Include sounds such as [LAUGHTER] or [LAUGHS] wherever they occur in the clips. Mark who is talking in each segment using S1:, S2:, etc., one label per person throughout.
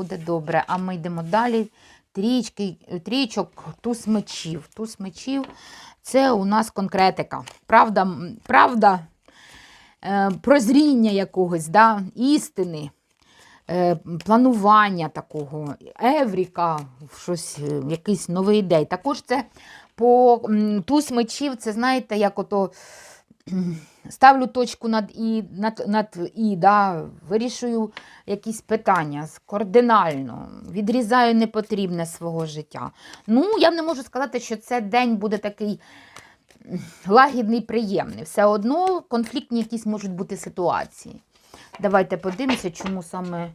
S1: буде добре. А ми йдемо далі. Трічки, трічок, туз мечів. Туз мечів це у нас конкретика. Правда, правда е, прозріння якогось, да, істини, е, планування такого, евріка, щось, е, якийсь новий ідей. Також це по туз мечів, це знаєте, як ото ставлю точку над і, над, над і да, вирішую якісь питання кардинально, відрізаю непотрібне свого життя. Ну, я не можу сказати, що це день буде такий лагідний, приємний. Все одно конфліктні якісь можуть бути ситуації. Давайте подивимося, чому саме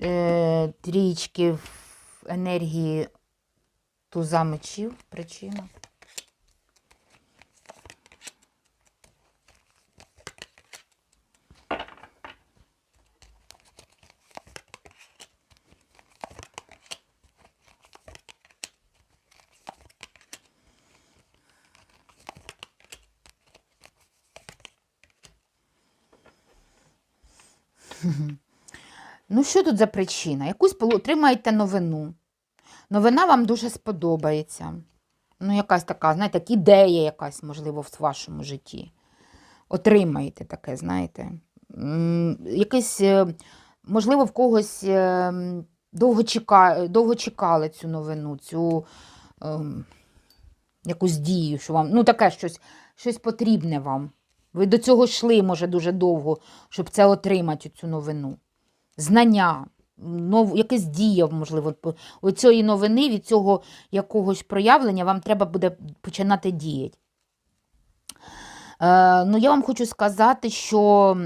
S1: е, трічки енергії туза мечів причина. [LAUGHS] Ну, що тут за причина? Якусь отримаєте новину. Новина вам дуже сподобається. Ну, якась така, знаєте, ідея якась, можливо, в вашому житті. Отримаєте таке, знаєте. М, Якесь, е, можливо, в когось е, довго, чека... довго чекали цю новину, цю ем, якусь дію, що вам, ну, таке щось, щось потрібне вам. Ви до цього йшли, може, дуже довго, щоб це отримати, цю новину знання, нов, якась дія, можливо, у цієї новини, від цього якогось проявлення вам треба буде починати діяти. Е, ну, я вам хочу сказати, що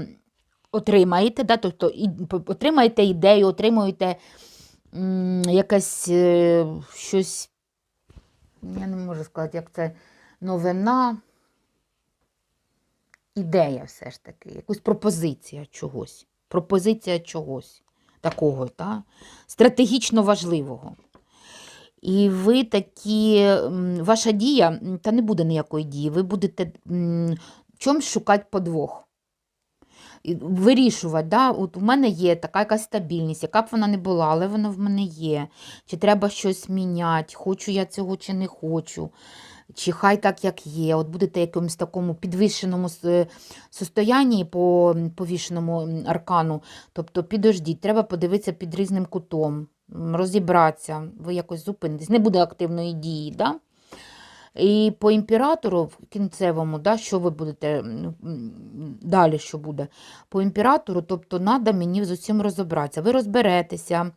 S1: отримаєте, да, тобто і, отримаєте ідею, отримуєте якесь е, щось, я не можу сказати, як це новина, ідея все ж таки, якусь пропозиція чогось. Пропозиція чогось такого, та? стратегічно важливого. І ви такі, ваша дія, та не буде ніякої дії, ви будете чомусь шукати подвох. Вирішувати, да? от у мене є така якась стабільність, яка б вона не була, але вона в мене є. Чи треба щось міняти, хочу я цього чи не хочу, чи хай так, як є. От будете в якомусь такому підвищеному состоянні по повішеному аркану. Тобто, підождіть, треба подивитися під різним кутом, розібратися, ви якось зупинитесь, не буде активної дії. Да? І по імператору в кінцевому, да, що ви будете м, далі, що буде? По імператору, тобто, треба мені з усім розібратися. Ви розберетеся,